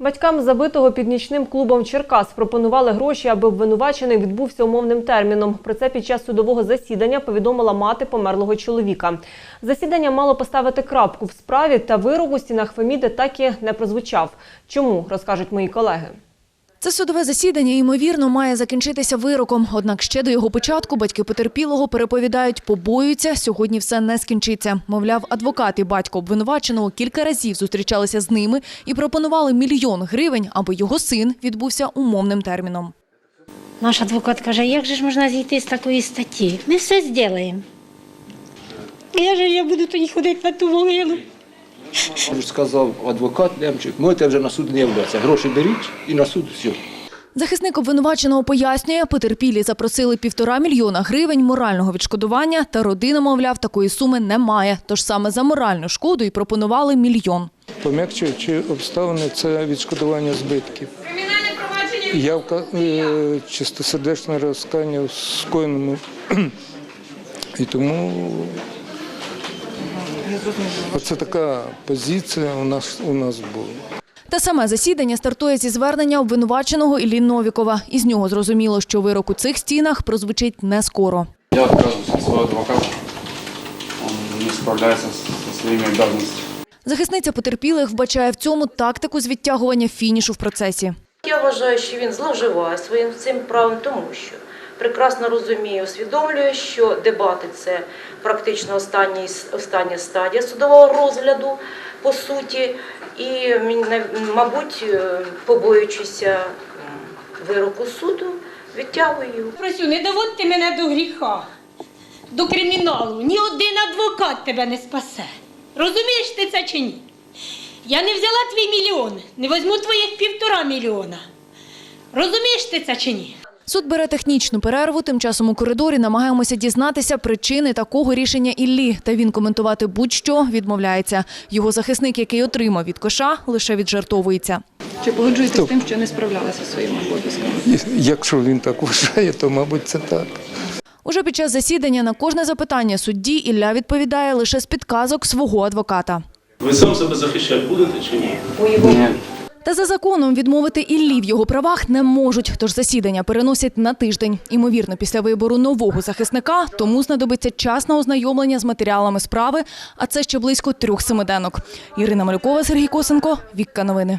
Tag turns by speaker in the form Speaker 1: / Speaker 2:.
Speaker 1: Батькам забитого під нічним клубом Черкас пропонували гроші, аби обвинувачений відбувся умовним терміном. Про це під час судового засідання повідомила мати померлого чоловіка. Засідання мало поставити крапку в справі, та вирок у стінах Феміди так і не прозвучав. Чому розкажуть мої колеги?
Speaker 2: Це судове засідання, ймовірно, має закінчитися вироком. Однак ще до його початку батьки потерпілого переповідають, побоюються, сьогодні все не скінчиться. Мовляв, адвокат і батько обвинуваченого кілька разів зустрічалися з ними і пропонували мільйон гривень, аби його син відбувся умовним терміном.
Speaker 3: Наш адвокат каже, як же ж можна зійти з такої статті? Ми все зробимо. Я же я буду тоді ходити на ту могилу.
Speaker 4: Сказав адвокат Лемчик, можете вже на суд не являтися. Гроші беріть і на суд все.
Speaker 2: Захисник обвинуваченого пояснює, потерпілі запросили півтора мільйона гривень морального відшкодування, та родина, мовляв, такої суми немає. Тож саме за моральну шкоду і пропонували мільйон.
Speaker 5: Пом'якчуючи обставини, це відшкодування збитків. Явка е, чистосердечне розкання в скоєному. І тому оце така позиція у нас, у нас була.
Speaker 2: Та саме засідання стартує зі звернення обвинуваченого Іллі Новікова. Із нього зрозуміло, що вирок у цих стінах прозвучить не скоро.
Speaker 6: Я от своего адвоката. Он не справляется с- со своими обязанностями.
Speaker 2: Захисниця потерпілих вбачає в цьому тактику з відтягування фінішу в процесі.
Speaker 7: Я вважаю, що він зловживає своїм цим правом, тому що прекрасно розуміє, усвідомлює, що дебати це практично остання стадія судового розгляду, по суті, і, мабуть, е, побоюючися вироку суду, відтягує його.
Speaker 8: Просю, не доводьте мене до гріха, до криміналу. Ні один адвокат тебе не спасе. Розумієш ти це чи ні? Я не взяла твій мільйон, не візьму твоїх півтора мільйона. Розумієш ти це чи ні?
Speaker 2: Суд бере технічну перерву. Тим часом у коридорі намагаємося дізнатися причини такого рішення Іллі. Та він коментувати будь-що відмовляється. Його захисник, який отримав від коша, лише віджартовується.
Speaker 9: Чи погоджуєтесь з тим, що не справлялися зі своїми обов'язками?
Speaker 5: Якщо він так вважає, то мабуть це так.
Speaker 2: Уже під час засідання на кожне запитання судді Ілля відповідає лише з підказок свого адвоката.
Speaker 10: Ви сам себе захищати будете чи ні?
Speaker 6: Нет.
Speaker 2: Та за законом відмовити Іллі в його правах не можуть, тож засідання переносять на тиждень. Імовірно, після вибору нового захисника тому знадобиться час на ознайомлення з матеріалами справи, а це ще близько трьох семиденок. Ірина Малюкова, Сергій Косенко, Вікка Новини.